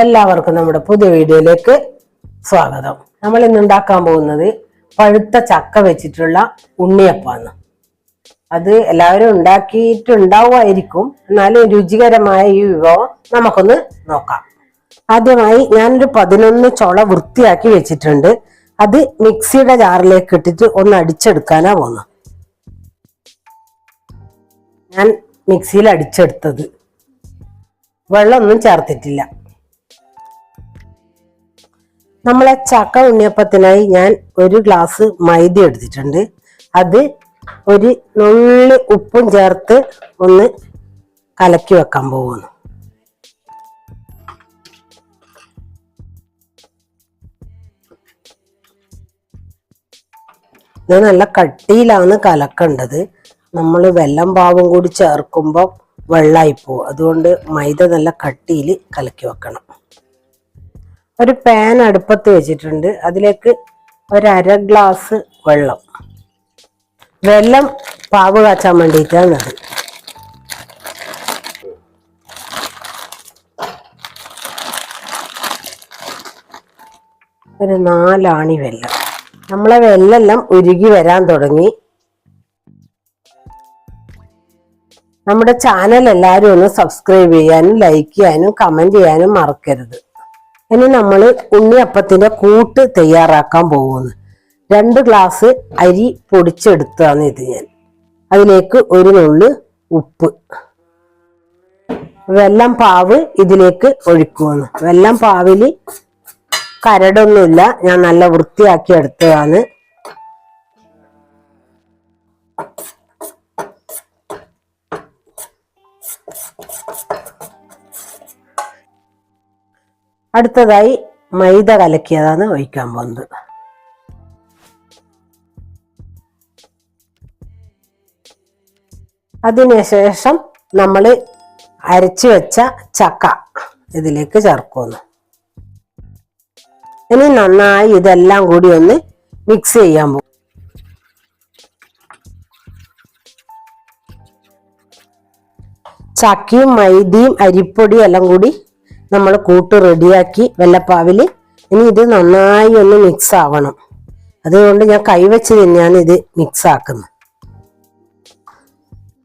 എല്ലാവർക്കും നമ്മുടെ പുതിയ വീഡിയോയിലേക്ക് സ്വാഗതം. നമ്മൾ ഇന്ന് ഉണ്ടാക്കാൻ പോകുന്നത് പഴുത്ത ചക്ക വെച്ചിട്ടുള്ള ഉണ്ണിയപ്പാണ് അത് എല്ലാവരും ഉണ്ടാക്കിയിട്ടുണ്ടാവുമായിരിക്കും. എന്നാലും രുചികരമായ ഈ വിഭവം നമുക്കൊന്ന് നോക്കാം. ആദ്യമായി ഞാനൊരു പതിനൊന്ന് ചുള വൃത്തിയാക്കി വെച്ചിട്ടുണ്ട്. അത് മിക്സിയുടെ ജാറിലേക്ക് ഇട്ടിട്ട് ഒന്ന് അടിച്ചെടുക്കാനാ പോകുന്നത്. ഞാൻ മിക്സിയിൽ അടിച്ചെടുത്തത്. വെള്ളമൊന്നും ചേർത്തിട്ടില്ല. നമ്മളെ ചക്ക ഉണ്ണിയപ്പത്തിനായി ഞാൻ ഒരു ഗ്ലാസ് മൈദ എടുത്തിട്ടുണ്ട്. അത് ഒരു നുള്ളി ഉപ്പും ചേർത്ത് ഒന്ന് കലക്കി വെക്കാൻ പോകുന്നു. ഇത് നല്ല കട്ടിയിലാണ് കലക്കേണ്ടത്. നമ്മൾ വെള്ളം പാവും കൂടി ചേർക്കുമ്പോൾ വെള്ളമായി പോകും. അതുകൊണ്ട് മൈദ നല്ല കട്ടിയിൽ കലക്കി വെക്കണം. ഒരു പാൻ അടുപ്പത്ത് വെച്ചിട്ടുണ്ട്. അതിലേക്ക് ഒരു അര ഗ്ലാസ് വെള്ളം. വെള്ളം പാവ് കാച്ചാൻ വേണ്ടിയിട്ടാണ് അത്. ഒരു നാലാണി വെള്ളം. നമ്മളെ വെല്ലെല്ലാം ഉരുകി വരാൻ തുടങ്ങി. നമ്മുടെ ചാനൽ എല്ലാവരും ഒന്ന് സബ്സ്ക്രൈബ് ചെയ്യാനും ലൈക്ക് ചെയ്യാനും കമന്റ് ചെയ്യാനും മറക്കരുത്. ഇനി നമ്മൾ ഉണ്ണിയപ്പത്തിന്റെ കൂട്ട് തയ്യാറാക്കാൻ പോകുന്നു. രണ്ട് ഗ്ലാസ് അരി പൊടിച്ചെടുത്താണ് ഇത് ഞാൻ. അതിലേക്ക് ഒരു നുള്ളു ഉപ്പ്. വെള്ളം പാവ് ഇതിലേക്ക് ഒഴിക്കുമെന്ന് വെള്ളം പാവിൽ കരടൊന്നുമില്ല. ഞാൻ നല്ല വൃത്തിയാക്കി എടുത്തതാണ്. അടുത്തതായി മൈദ കലക്കിയതാണ് ഒഴിക്കാൻ പോകുന്നത്. അതിനുശേഷം നമ്മൾ അരച്ചു വെച്ച ചക്ക ഇതിലേക്ക് ചേർക്കുന്നു. ഇനി നന്നായി ഇതെല്ലാം കൂടി ഒന്ന് മിക്സ് ചെയ്യാൻ പോകും ചക്കയും മൈദയും അരിപ്പൊടിയും എല്ലാം കൂടി നമ്മൾ കൂട്ട് റെഡിയാക്കി വെള്ളപ്പാവിൽ ഇനി ഇത് നന്നായി ഒന്ന് മിക്സ് ആവണം. അതുകൊണ്ട് ഞാൻ കൈവച്ച് തന്നെയാണ് ഇത് മിക്സ് ആക്കുന്നത്.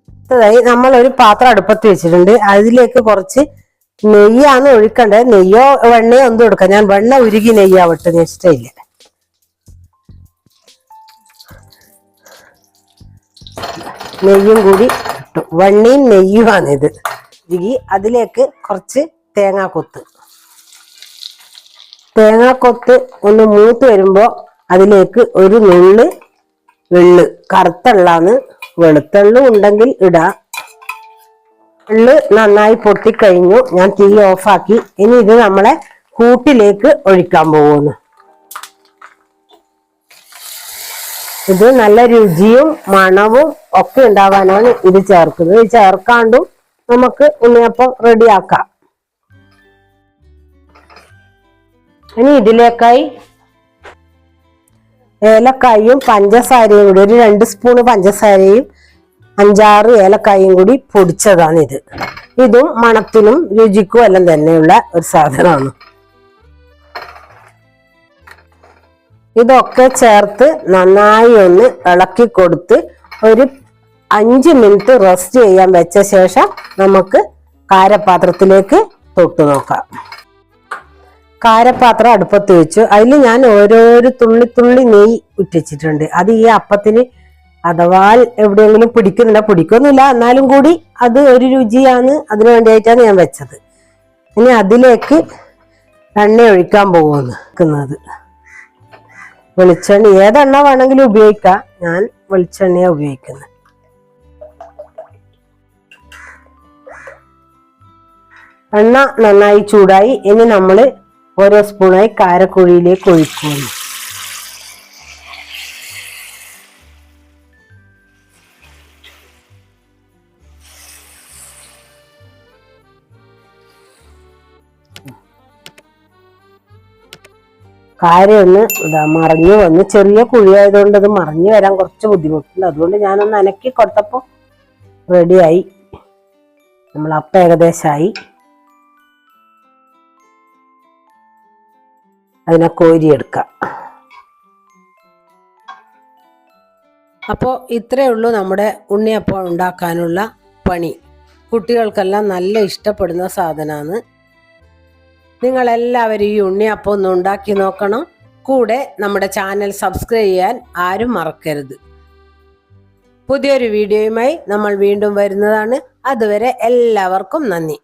അടുത്തതായി നമ്മൾ ഒരു പാത്രം അടുപ്പത്ത് വെച്ചിട്ടുണ്ട്. അതിലേക്ക് കുറച്ച് നെയ്യാണ് ഒഴിക്കേണ്ടത്. നെയ്യോ വെണ്ണയോ ഒന്നും എടുക്കാം. ഞാൻ വെണ്ണ ഉരുകി നെയ്യാവട്ടെ ഇഷ്ടമില്ല. നെയ്യും കൂടി വെണ്ണയും നെയ്യുമാണ് ഇത് ഉരുകി അതിലേക്ക് കുറച്ച് തേങ്ങാക്കൊത്ത്. തേങ്ങാക്കൊത്ത് ഒന്ന് മൂത്ത് വരുമ്പോ അതിലേക്ക് ഒരു നുള്ള് വെള്ള് കറുത്തള്ളാന്ന് വെളുത്തള്ളു ഉണ്ടെങ്കിൽ ഇടാം. എള്ള് നന്നായി പൊട്ടിക്കഴിഞ്ഞു ഞാൻ തീ ഓഫാക്കി. ഇനി ഇത് നമ്മളെ കൂട്ടിലേക്ക് ഒഴിക്കാൻ പോകുന്നു. ഇത് നല്ല രുചിയും മണവും ഒക്കെ ഉണ്ടാവാനാണ് ഇത് ചേർക്കുന്നത്. ഇത് ചേർക്കാണ്ടും നമുക്ക് ഉണ്ണിയപ്പം റെഡിയാക്കാം. ഇനി ഇതിലേക്കായി ഏലക്കായും പഞ്ചസാരയും കൂടി ഒരു രണ്ട് സ്പൂൺ പഞ്ചസാരയും അഞ്ചാറ് ഏലക്കായും കൂടി പൊടിച്ചതാണ് ഇത് ഇതും മണത്തിനും രുചിക്കും എല്ലാം തന്നെയുള്ള ഒരു സാധനമാണ്. ഇതൊക്കെ ചേർത്ത് നന്നായി ഒന്ന് ഇളക്കി കൊടുത്ത് ഒരു അഞ്ച് മിനിറ്റ് റെസ്റ്റ് ചെയ്യാൻ വെച്ച ശേഷം നമുക്ക് കാരപാത്രത്തിലേക്ക് തൊട്ട് നോക്കാം. കാരപാത്രം അടുപ്പത്ത് വെച്ചു. അതിൽ ഞാൻ ഓരോരോ തുള്ളി തുള്ളി നെയ്യ് ഉറ്റിച്ചിട്ടുണ്ട് അത് ഈ അപ്പത്തിന് അഥവാ എവിടെയെങ്കിലും പിടിക്കുന്നില്ല പിടിക്കൊന്നുമില്ല എന്നാലും കൂടി അത് ഒരു രുചിയാണ്. അതിനു വേണ്ടിയിട്ടാണ് ഞാൻ വെച്ചത്. ഇനി അതിലേക്ക് എണ്ണ ഒഴിക്കാൻ പോകുന്നു വെളിച്ചെണ്ണ ഏതെണ്ണ വേണമെങ്കിലും ഉപയോഗിക്കാം. ഞാൻ വെളിച്ചെണ്ണയാണ് ഉപയോഗിക്കുന്നത്. എണ്ണ നന്നായി ചൂടായി. ഇനി നമ്മൾ ഓരോ സ്പൂണായി കാരക്കുഴിയിലേക്ക് ഒഴിക്കുന്നു കാര്യമൊന്ന് ഇതാ മറിഞ്ഞു വന്ന് ചെറിയ കുഴിയായതുകൊണ്ട് അത് മറിഞ്ഞു വരാൻ കുറച്ച് ബുദ്ധിമുട്ടുണ്ട്. അതുകൊണ്ട് ഞാനൊന്ന് അനക്കി കൊടുത്തപ്പോൾ റെഡിയായി നമ്മൾ അപ്പം ഏകദേശമായി അതിനെ കോരിയെടുക്കാം. അപ്പോൾ ഇത്രയേ ഉള്ളൂ നമ്മുടെ ഉണ്ണിയപ്പം ഉണ്ടാക്കാനുള്ള പണി. കുട്ടികൾക്കെല്ലാം നല്ല ഇഷ്ടപ്പെടുന്ന സാധനമാണ് നിങ്ങളെല്ലാവരും ഈ ഉണ്ണിയപ്പം ഒന്ന് ഉണ്ടാക്കി നോക്കണം. കൂടെ നമ്മുടെ ചാനൽ സബ്സ്ക്രൈബ് ചെയ്യാൻ ആരും മറക്കരുത്. പുതിയൊരു വീഡിയോയുമായി നമ്മൾ വീണ്ടും വരുന്നതാണ്. അതുവരെ എല്ലാവർക്കും നന്ദി.